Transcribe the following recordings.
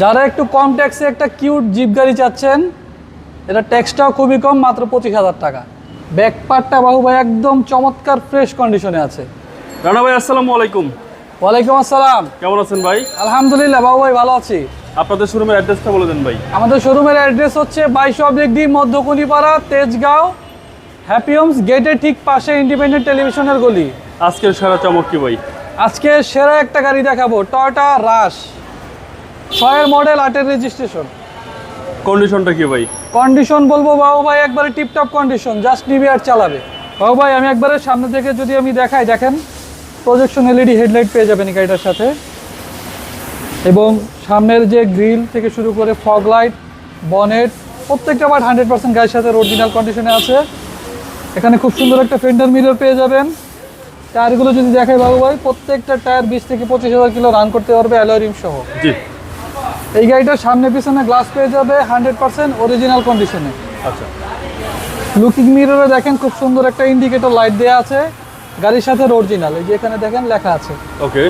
যারা একটু কম ট্যাক্সে একটা কিউট জিপ গাড়ি চাচ্ছেন এটা ট্যাক্সটাও খুবই কম মাত্র পঁচিশ হাজার টাকা। ব্যাক পার্টটা বাহু ভাই একদম চমৎকার ফ্রেশ কন্ডিশনে আছে। রানা ভাই আসসালামু আলাইকুম। ওয়ালাইকুম আসসালাম। কেমন আছেন ভাই? আলহামদুলিল্লাহ বাবু ভাই ভালো আছি। আপনাদের শোরুমের অ্যাড্রেসটা বলে দেন ভাই। আমাদের শোরুমের অ্যাড্রেস হচ্ছে বাইশ oblique D Madhyakunipara Tejgaon Happy Homes গেটের ঠিক পাশে ইন্ডিপেন্ডেন্ট টেলিভিশনের গলি। আজকের সেরা চমক কি ভাই? আজকে সেরা একটা গাড়ি দেখাবো টয়টা রাশ ছয়ের মডেল আটের রেজিস্ট্রেশন কন্ডিশনটা কি ভাই? কন্ডিশন বলব বাবু ভাই একবারে টিপটপ কন্ডিশন জাস্ট নিবি আর চালাবে। বাবু ভাই আমি একবারে সামনে থেকে যদি আমি দেখাই দেখেন প্রজেকশন এলইডি হেডলাইট পেয়ে যাবেন গাড়িটার সাথে। এবং সামনের যে গ্রিল থেকে শুরু করে ফগ লাইট বনেট প্রত্যেকটা পার্ট হান্ড্রেড পার্সেন্ট গাড়ির সাথে অরিজিনাল কন্ডিশনে আছে। এখানে খুব সুন্দর একটা ফেন্ডার মিরর পেয়ে যাবেন। টায়ারগুলো যদি দেখাই বাবু ভাই প্রত্যেকটা টায়ার বিশ থেকে পঁচিশ হাজার কিলো রান করতে পারবে অ্যালোরিম সহ। জি। এই গাড়িটার সামনে পিছনে গ্লাস পেয়ে যাবে হান্ড্রেড পার্সেন্ট অরিজিনাল কন্ডিশনে আচ্ছা। লুকিং মিররে দেখেন খুব সুন্দর একটা ইন্ডিকেটর লাইট দেওয়া আছে। গাড়ির সাথে অরিজিনাল এই যে এখানে দেখেন লেখা আছে। ওকে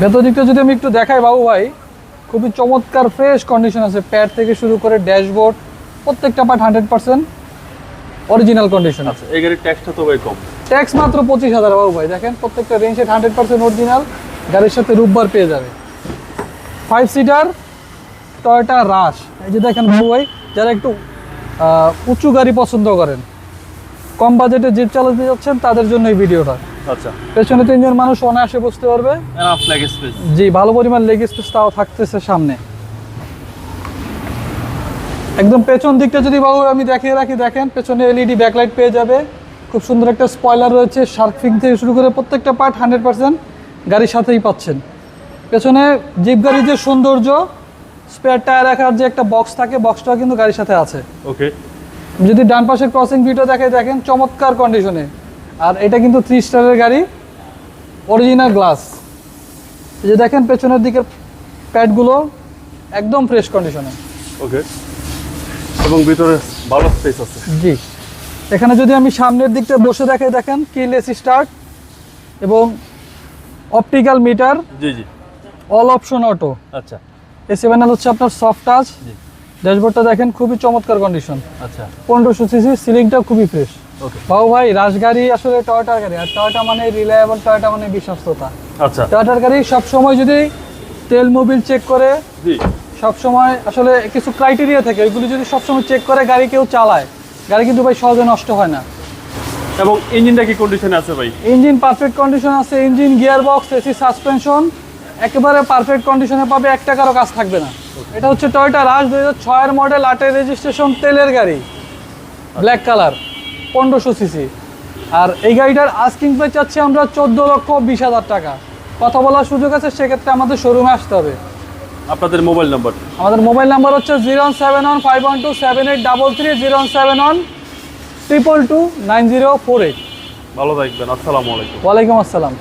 ভেতর দিকটা যদি আমি একটু দেখাই বাবু ভাই খুবই চমৎকার ফ্রেশ কন্ডিশন আছে। প্যাড থেকে শুরু করে ড্যাশবোর্ড প্রত্যেকটা part hundred percent original condition আছে এই গাড়ির ট্যাক্সটা তো ভাই কম। ট্যাক্স মাত্র পঁচিশ হাজার বাবু ভাই দেখেন প্রত্যেকটা রেঞ্জ হান্ড্রেড পার্সেন্ট অরিজিনাল গাড়ির সাথে রূপবার পেয়ে যাবে। ফাইভ সিটার টয়টা রাশ এই যে দেখেন ভাই যারা একটু উঁচু গাড়ি পছন্দ করেন কম বাজেটে জিপ চালাতে যাচ্ছেন তাদের জন্য এই ভিডিওটা। আচ্ছা। পেছনে তিনজন মানুষ অনায়াসে বসতে পারবে। জি ভালো পরিমাণ লেগ স্পেস তাও থাকতেছে সামনে। একদম পেছন দিকটা যদি বাবু আমি দেখিয়ে রাখি দেখেন পেছনে এলইডি ব্যাকলাইট পেয়ে যাবে। খুব সুন্দর একটা স্পয়লার রয়েছে শার্কফিং থেকে শুরু করে প্রত্যেকটা পার্ট হান্ড্রেড পার্সেন্ট গাড়ির সাথেই পাচ্ছেন। পেছনে জিপ গাড়ির যে সৌন্দর্য স্পেয়ার টায়ার রাখার যে একটা বক্স থাকে বক্সটাও কিন্তু গাড়ির সাথে আছে। ওকে যদি ডান পাশে ক্রসিং ভিউটা দেখে দেখেন চমৎকার কন্ডিশনে আর এটা কিন্তু থ্রি স্টারের গাড়ি অরিজিনাল গ্লাস যে দেখেন পেছনের দিকের প্যাডগুলো একদম ফ্রেশ কন্ডিশনে ওকে এবং ভিতরে ভালো স্পেস আছে। জি। এখানে যদি আমি সামনের দিকটা বসে দেখে দেখেন কিলেস স্টার্ট এবং অপটিক্যাল মিটার জি জি। অল অপশন অটো আচ্ছা। এ সেভেন হচ্ছে আপনার সফট টাচ ড্যাশবোর্ডটা দেখেন খুবই চমৎকার কন্ডিশন আচ্ছা। পনেরোশো সিসি সিলিংটা খুবই ফ্রেশ বাবু ভাই রাজগাড়ি আসলে টয়টার গাড়ি আর টয়টা মানে রিলায়েবল টয়টা মানে বিশ্বস্ততা। আচ্ছা। টয়টার গাড়ি সবসময় যদি তেল মোবিল চেক করে সবসময় আসলে কিছু ক্রাইটেরিয়া থাকে ওইগুলি যদি সবসময় চেক করে গাড়ি কেউ চালায়। গাড়ি কিন্তু ভাই সহজে নষ্ট হয় না। এবং ইঞ্জিনটা কি কন্ডিশনে আছে ভাই? ইঞ্জিন পারফেক্ট কন্ডিশন আছে engine gear box AC suspension একেবারে পারফেক্ট কন্ডিশনে পাবে এক টাকারও কাজ থাকবে না। এটা হচ্ছে টয়টা রাজ দুই হাজার ছয়ের মডেল আটের রেজিস্ট্রেশন তেলের গাড়ি ব্ল্যাক কালার পনেরোশো সিসি আর এই গাড়িটার আস্কিং প্রাইস চাচ্ছি আমরা চোদ্দ লক্ষ বিশ হাজার টাকা। কথা বলার সুযোগ আছে সেক্ষেত্রে আমাদের শোরুমে আসতে হবে। আপনাদের মোবাইল নাম্বার আমাদের মোবাইল নাম্বার হচ্ছে zero seven one five one two seven eight double three zero one seven one triple two nine zero four eight. ভালো থাকবেন আসসালামু আলাইকুম। ওয়ালাইকুম আসসালাম।